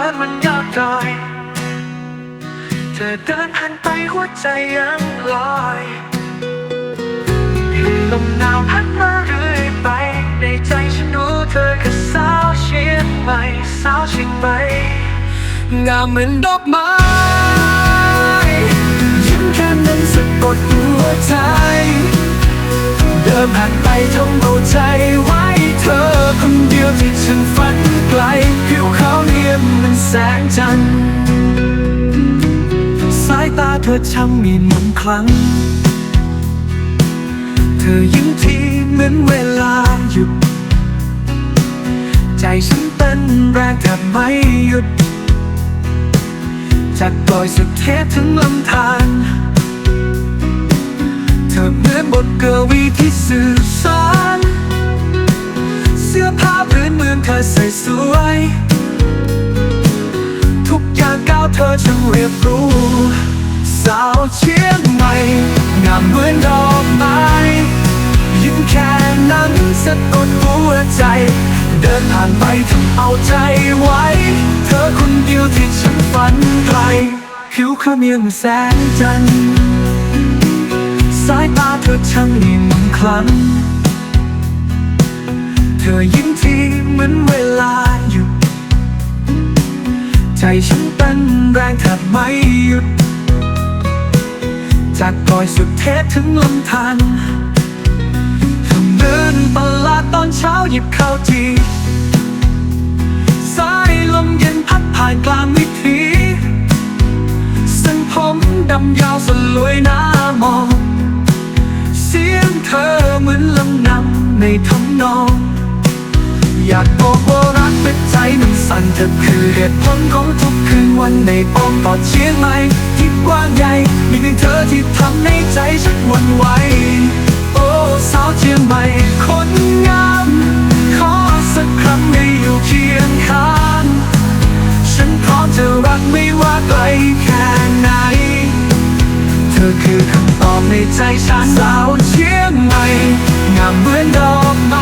อนมันยอดดอยเธอเดินผ่านไปหัวใจยังลอยลมหนาวพัดมาเรื่อยไป ในใจฉันรู้เธอคือสาวเชียงใหม่สาวเชียงใหม่งามเหมือนดอกไม้ยิ้มแค่นั้นสะกดหัวใจ เดินผ่านไปทำเอาใจไว้ เธอคนเดียวที่ฉันฝันไกล ผิวขาวเนียมเหมันแสงจันทร์สายตาเธอช่างมีมนคลังเธอยิ้มทีเหมือนเวลาหยุด ใจฉันเต้นแรงแทบไม่หยุด จากปล่อยสุดเทพถึงลำธารเธอเหมือนบทกวีที่สื่อสาร ส่สวย ทุกอย่างก้าวเธอช่างเรียบรู้ สาวเชียงใหม่ งามเหมือนดอกไม้ ยิ้มแค่นั้นสะกดหัวใจ เดินผ่านไปทำเอาใจไว้ เธอคนเดียวที่ฉันฝันไกล ผิวขาวเนียมแสงจันทร์สายตาเธอช่างนิ่มคลัง เธอยิ้มทีเหมือนเวลาหยุด ใจฉันเต้นแรงแทบไม่หยุด จากปล่อยสุดเทพถึงลำธารทำเดินตลาดตอนเช้าหยิบข้าวจีสายลมเย็นพัดผ่านกลางวิถีเส้นผมดำยาวสลวยหน้ามอง เสียงเธอเหมือนลำนำในทำนอง อยากบอกว่ารักเป็นใจมันสั่นเธอคือเหตุผลของทุกคืนวันในอ้อมกอดเชียงใหม่ที่กว้างใหญ่มีเพียงเธอที่ทำให้ใจฉันหวันไหวโอ้สาวเชียงใหม่คนงามขอสักครั้งให้อยู่เคียงข้างฉันพร้อมจะรักไม่ว่าไกลแค่ไหน เธอคือคำตอบในใจฉันสาวเชียงใหม่งามเหมือนดอกไม้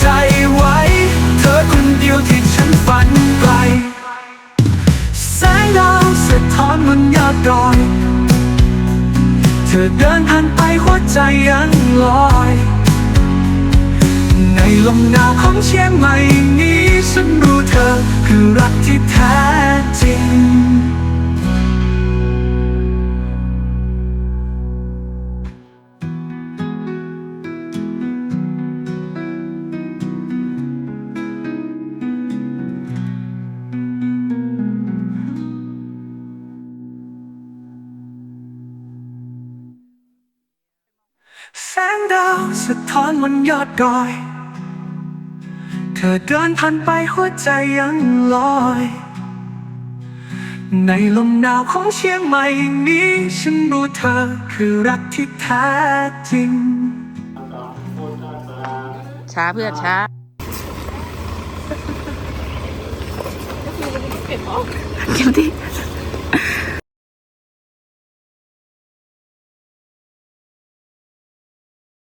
ใจไว้ เธอคนเดียวที่ฉันฝันไกล แสงดาวสะท้อนบนยอดดอย เธอเดินผ่านไปหัวใจยังลอย ในลมหนาวของเชียงใหม่นี้ ฉันรู้เธอคือรักที่แท้จริง แสงดาวสะท้อนบนยอดดอย เธอเดินผ่านไปหัวใจยังลอย ในลมหนาวของเชียงใหม่นี้ ฉันรู้เธอคือรักที่แท้จริง ช้าเพื่อนช้าเดี๋ยวดิ